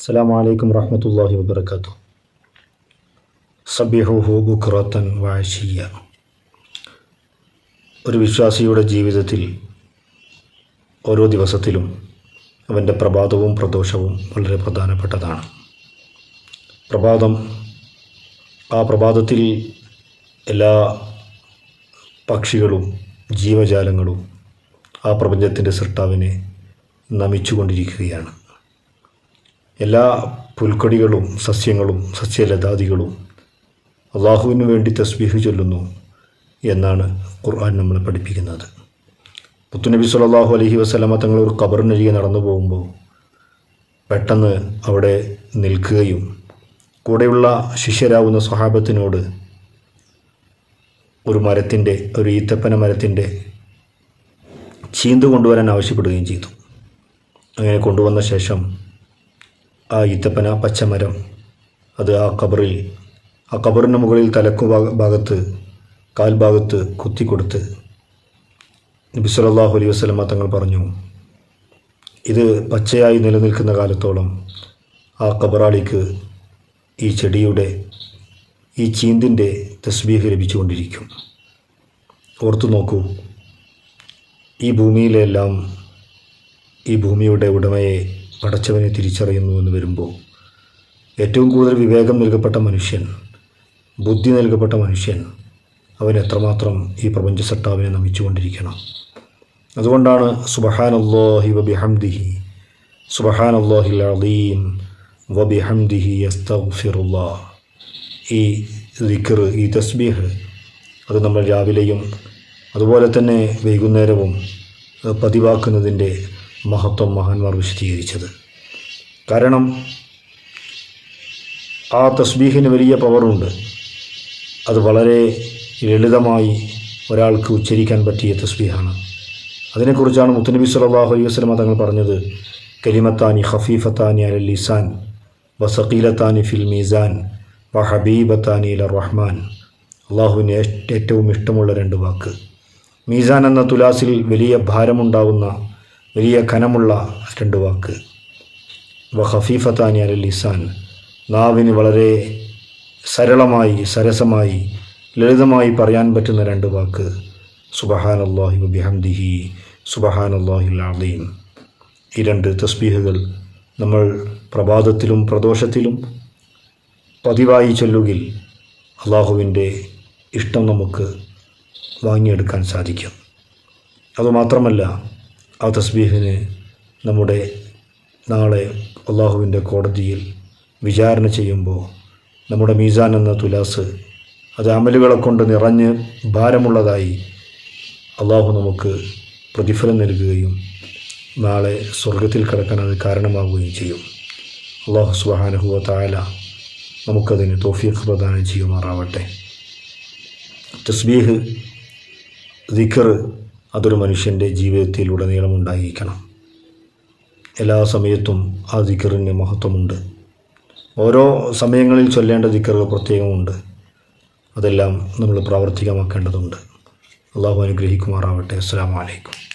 അസ്സാം വലൈക്കും വാഹമത്തല്ലാഹി വബർക്കാത്തു സബിഹുഹു ബുഖ്റത്തൻ വാഷിയ ഒരു വിശ്വാസിയുടെ ജീവിതത്തിൽ ഓരോ ദിവസത്തിലും അവന്റെ പ്രഭാതവും പ്രദോഷവും വളരെ പ്രധാനപ്പെട്ടതാണ്. പ്രഭാതം ആ പ്രഭാതത്തിൽ എല്ലാ പക്ഷികളും ജീവജാലങ്ങളും ആ പ്രപഞ്ചത്തിന്റെ സൃഷ്ടാവിനെ നമിച്ചുകൊണ്ടിരിക്കുകയാണ്. എല്ലാ പുൽക്കൊടികളും സസ്യങ്ങളും സസ്യലതാദികളും അള്ളാഹുവിന് വേണ്ടി തസ്ബീഹ് ചൊല്ലുന്നു എന്നാണ് ഖുർആൻ നമ്മളെ പഠിപ്പിക്കുന്നത്. പുത്തുനബി സല്ലല്ലാഹു അലഹി വസല്ലമ തങ്ങൾ ഒരു കബറിനരികെ നടന്നു പോകുമ്പോൾ പെട്ടെന്ന് അവിടെ നിൽക്കുകയും കൂടെയുള്ള ശിഷ്യരാകുന്ന സ്വഹാബത്തിനോട് ഒരു മരത്തിന്റെ ഒരു ഈത്തപ്പന മരത്തിന്റെ ചീന്ത് കൊണ്ടുവരാൻ ആവശ്യപ്പെടുകയും ചെയ്തു. അങ്ങനെ കൊണ്ടുവന്ന ശേഷം ആ ഈത്തപ്പന പച്ചമരം. അത് ആ കബറിൽ ആ കബറിന് മുകളിൽ തലക്കു ഭാഗ- ഭാഗത്ത് കാൽഭാഗത്ത് കുത്തിക്കൊടുത്ത് നബി സല്ലല്ലാഹു അലൈഹി വസ്ലമ തങ്ങൾ പറഞ്ഞു ഇത് പച്ചയായി നിലനിൽക്കുന്ന കാലത്തോളം ആ കബറാളിക്ക് ഈ ചെടിയുടെ ഈ ചീന്തിന്റെ തസ്ബീഹ് ലഭിച്ചുകൊണ്ടിരിക്കും. ഓർത്തു നോക്കൂ ഈ ഭൂമിയിലെല്ലാം ഈ ഭൂമിയുടെ ഉടമയെ പടച്ചവനെ തിരിച്ചറിയുന്നു എന്ന് വരുമ്പോൾ ഏറ്റവും കൂടുതൽ വിവേകം നൽകപ്പെട്ട മനുഷ്യൻ ബുദ്ധി നൽകപ്പെട്ട മനുഷ്യൻ അവൻ എത്രമാത്രം ഈ പ്രപഞ്ച സട്ടാവിനെ നമിച്ചുകൊണ്ടിരിക്കണം. അതുകൊണ്ടാണ് സുബഹാനല്ലാഹി വബിഹംദിഹി സുബഹാനല്ലാഹി അലീം വബിഹംദിഹി അസ്തഫിറുല്ലാ ഈ ദിക്കർ ഈ തസ്ബീഹ് അത് നമ്മൾ രാവിലെയും അതുപോലെ തന്നെ വൈകുന്നേരവും പതിവാക്കുന്നതിന്റെ മഹത്വം മഹാന്മാർ വിശദീകരിച്ചത്. കാരണം ആ തസ്ബീഹിന് വലിയ പവറുണ്ട്. അത് വളരെ ലളിതമായി ഒരാൾക്ക് ഉച്ചരിക്കാൻ പറ്റിയ തസ്ബീഹാണ്. അതിനെക്കുറിച്ചാണ് മുത്തനബി സലാഹു അലൈഹി വസ്ലമ തങ്ങൾ പറഞ്ഞത്. കലിമത്താനി ഹഫീഫത്താനി അല ലിസാൻ വസഖീലത്താനി ഫിൽ മീസാൻ വ ഹബീബത്താനി അല റഹ്മാൻ. അള്ളാഹുവിന് ഏറ്റവും ഇഷ്ടമുള്ള രണ്ട് വാക്ക്. മീസാൻ എന്ന തുലാസിൽ വലിയ ഭാരമുണ്ടാവുന്ന വലിയ ഖനമുള്ള രണ്ട് വാക്ക്. വ ഖഫീഫത്താനി അലൽ ലിസാൻ. നാവിന് വളരെ സരളമായി സരസമായി ലളിതമായി പറയാൻ പറ്റുന്ന രണ്ട് വാക്ക്. സുബഹാനല്ലാഹി ബിഹംദിഹി സുബഹാനല്ലാഹിൽ അലീം ഈ രണ്ട് തസ്ബീഹുകൾ നമ്മൾ പ്രഭാതത്തിലും പ്രദോഷത്തിലും പതിവായി ചൊല്ലുകിൽ അള്ളാഹുവിന്റെ ഇഷ്ടം നമുക്ക് വാങ്ങിയെടുക്കാൻ സാധിക്കും. അതുമാത്രമല്ല ആ തസ്ബീഹിന് നമ്മുടെ നാളെ അള്ളാഹുവിന്റെ കോടതിയിൽ വിചാരണ ചെയ്യുമ്പോൾ നമ്മുടെ മീസാൻ എന്ന തുലാസ് അത് അമലുകളെ കൊണ്ട് നിറഞ്ഞ് ഭാരമുള്ളതായി അള്ളാഹു നമുക്ക് പ്രതിഫലം നൽകുകയും നാളെ സ്വർഗത്തിൽ കിടക്കാൻ അത് കാരണമാവുകയും ചെയ്യും. അള്ളാഹു സുബാനഹുവ താല നമുക്കതിന് തോഫീഖ് പ്രദാനം ചെയ്യുമാറാവട്ടെ. തസ്ബീഹ് ദിഖർ അതൊരു മനുഷ്യന്റെ ജീവിതത്തിൽ ഉടനീളം ഉണ്ടായിരിക്കണം. എല്ലാ സമയത്തും ആ ദിക്കറിന് മഹത്വമുണ്ട്. ഓരോ സമയങ്ങളിൽ ചൊല്ലേണ്ട ദിക്കറുകൾ പ്രത്യേകമുണ്ട്. അതെല്ലാം നമ്മൾ പ്രാവർത്തികമാക്കേണ്ടതുണ്ട്. അള്ളാഹു അനുഗ്രഹിക്കുമാറാവട്ടെ. അസ്സാം വലൈക്കും